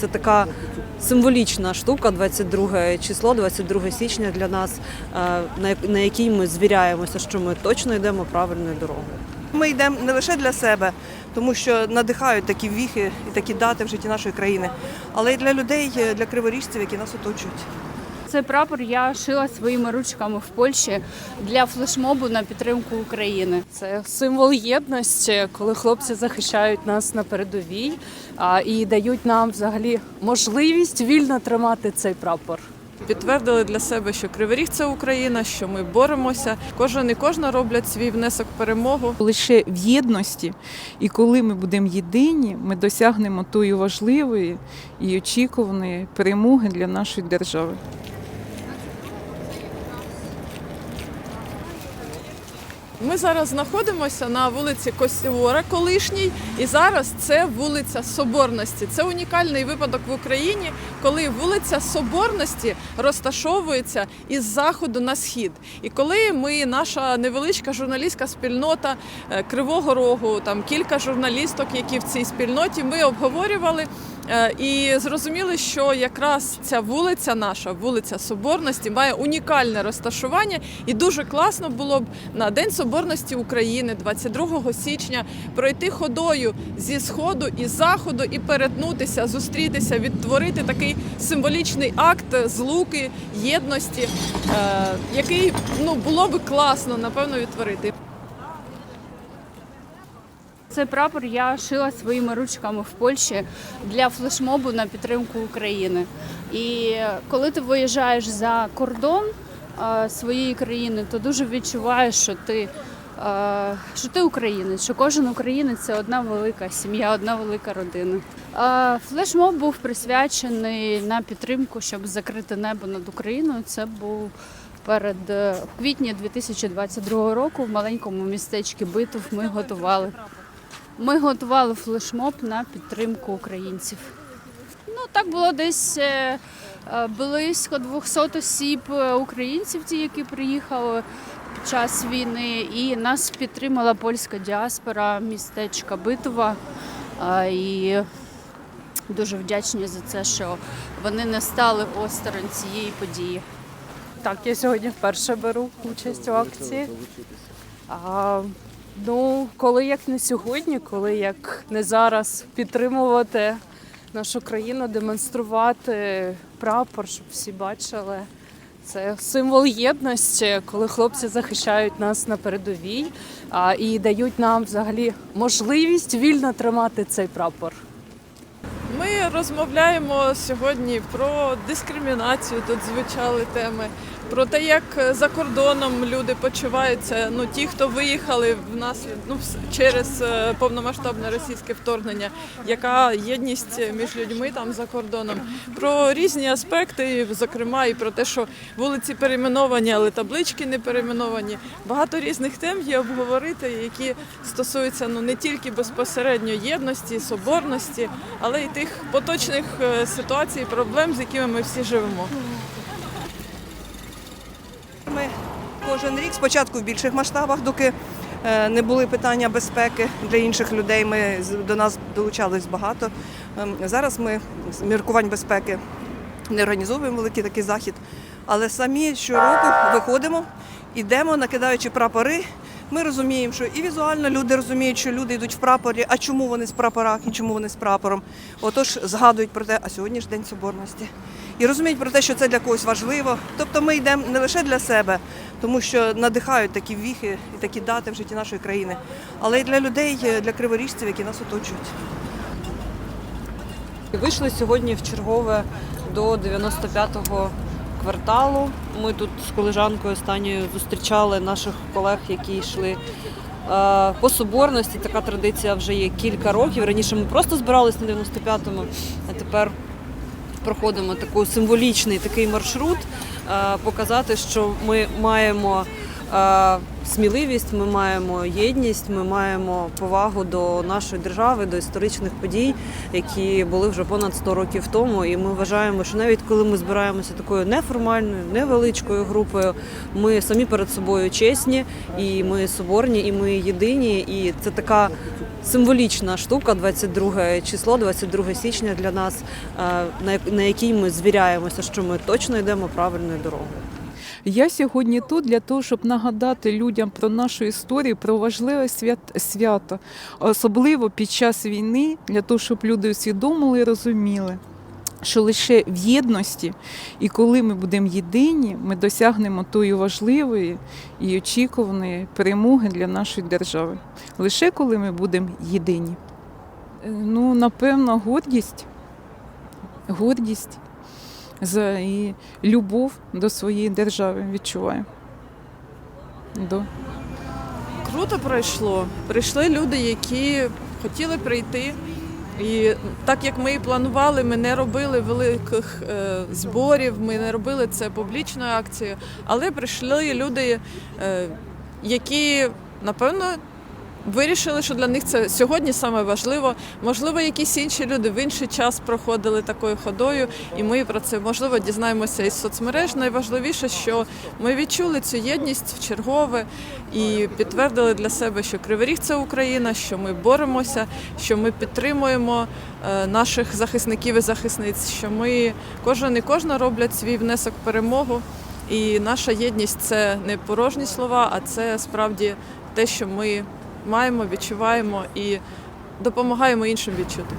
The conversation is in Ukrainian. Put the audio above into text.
Це така символічна штука, 22 число, 22 січня для нас, е, на як- на якій ми звіряємося, що ми точно йдемо правильною дорогою. Ми йдемо не лише для себе, тому що надихають такі віхи і такі дати в житті нашої країни, але й для людей, для криворіжців, які нас оточують. Цей прапор я шила своїми ручками в Польщі для флешмобу на підтримку України. Це символ єдності, коли хлопці захищають нас на передовій а, і дають нам взагалі можливість вільно тримати цей прапор. Підтвердили для себе, що Кривий Ріг – це Україна, що ми боремося. Кожен і кожна роблять свій внесок в перемогу. лише в єдності, і коли ми будемо єдині, ми досягнемо тої важливої і очікуваної перемоги для нашої держави. Ми зараз знаходимося на вулиці Костєвора, колишній, і зараз це вулиця Соборності. Це унікальний випадок в Україні, коли вулиця Соборності розташовується із заходу на схід. І коли ми, наша невеличка журналістська спільнота е, Кривого Рогу, там кілька журналісток, які в цій спільноті, ми обговорювали. Е, І зрозуміли, що якраз ця вулиця наша, вулиця Соборності, має унікальне розташування, і дуже класно було б на День Соборності України, 22 січня, пройти ходою зі сходу і заходу і перетнутися, зустрітися, відтворити такий символічний акт злуки, єдності, е, який ну було б класно, напевно, відтворити. Цей прапор я шила своїми ручками в Польщі для флешмобу на підтримку України. І коли ти виїжджаєш за кордон е, своєї країни, то дуже відчуваєш, що ти, е, що ти українець, що кожен українець це одна велика сім'я, одна велика родина. Е, Флешмоб був присвячений на підтримку, щоб закрити небо над Україною. Це був перед в квітні 2022 року в маленькому містечку Битов ми готували. Ми готували флешмоб на підтримку українців. Ну так було десь е, е, близько 200 осіб е, українців, ті, які приїхали під час війни, і нас підтримала польська діаспора містечка Битова. Е, І дуже вдячні за це, що вони не стали осторонь цієї події. Так, я сьогодні вперше беру участь у акції. Ну, коли як не сьогодні, коли як не зараз підтримувати нашу країну, демонструвати прапор, щоб всі бачили. Це символ єдності, коли хлопці захищають нас на передовій а, і дають нам взагалі можливість вільно тримати цей прапор. Ми розмовляємо сьогодні про дискримінацію. Тут звучали теми, про те, як за кордоном люди почуваються. Ну ті, хто виїхали в нас ну через е, повномасштабне російське вторгнення, яка єдність між людьми там за кордоном. Про різні аспекти, зокрема, і про те, що вулиці перейменовані, але таблички не перейменовані. Багато різних тем є обговорити, які стосуються ну не тільки безпосередньо єдності, соборності, але й тих поточних е, ситуацій, проблем, з якими ми всі живемо. Ми кожен рік, спочатку в більших масштабах, доки е, не були питання безпеки для інших людей. Ми до нас долучались багато. Ем, Зараз ми з міркувань безпеки не організовуємо великий такий захід, але самі щороку виходимо, йдемо, накидаючи прапори. Ми розуміємо, що і візуально люди розуміють, що люди йдуть в прапорі, а чому вони з прапорах і чому вони з прапором. Отож згадують про те, а сьогодні ж День Соборності. І розуміють про те, що це для когось важливо. Тобто ми йдемо не лише для себе, тому що надихають такі віхи і такі дати в житті нашої країни, але й для людей, для криворіжців, які нас оточують. Вийшли сьогодні в чергове до 95-го кварталу. Ми тут з колежанкою останньою зустрічали наших колег, які йшли е, по соборності. Така традиція вже є кілька років. Раніше ми просто збиралися на 95-му, а тепер проходимо такий символічний такий маршрут, е, показати, що ми маємо сміливість, ми маємо єдність, ми маємо повагу до нашої держави, до історичних подій, які були вже понад 100 років тому. І ми вважаємо, що навіть коли ми збираємося такою неформальною, невеличкою групою, ми самі перед собою чесні, і ми соборні, і ми єдині. І це така символічна штука, 22 число, 22 січня для нас, на якій ми звіряємося, що ми точно йдемо правильною дорогою. Я сьогодні тут для того, щоб нагадати людям про нашу історію, про важливе свят, свято, особливо під час війни, для того, щоб люди усвідомили і розуміли. Що лише в єдності, і коли ми будемо єдині, ми досягнемо тої важливої і очікуваної перемоги для нашої держави. Лише коли ми будемо єдині. Е, Ну, напевно, гордість. Гордість за і любов до своєї держави відчуваю. До. Круто пройшло. Прийшли люди, які хотіли прийти. І так як ми і планували, ми не робили великих е, зборів, ми не робили це публічною акцією, але прийшли люди, е, які напевно вирішили, що для них це сьогодні саме важливо. Можливо, якісь інші люди в інший час проходили такою ходою, і ми про це можливо дізнаємося із соцмереж. Найважливіше, що ми відчули цю єдність в чергове і підтвердили для себе, що Кривий це Україна, що ми боремося, що ми підтримуємо е, наших захисників і захисниць, що ми кожен і кожна роблять свій внесок в перемогу. І наша єдність це не порожні слова, а це справді те, що ми маємо, відчуваємо і допомагаємо іншим відчути.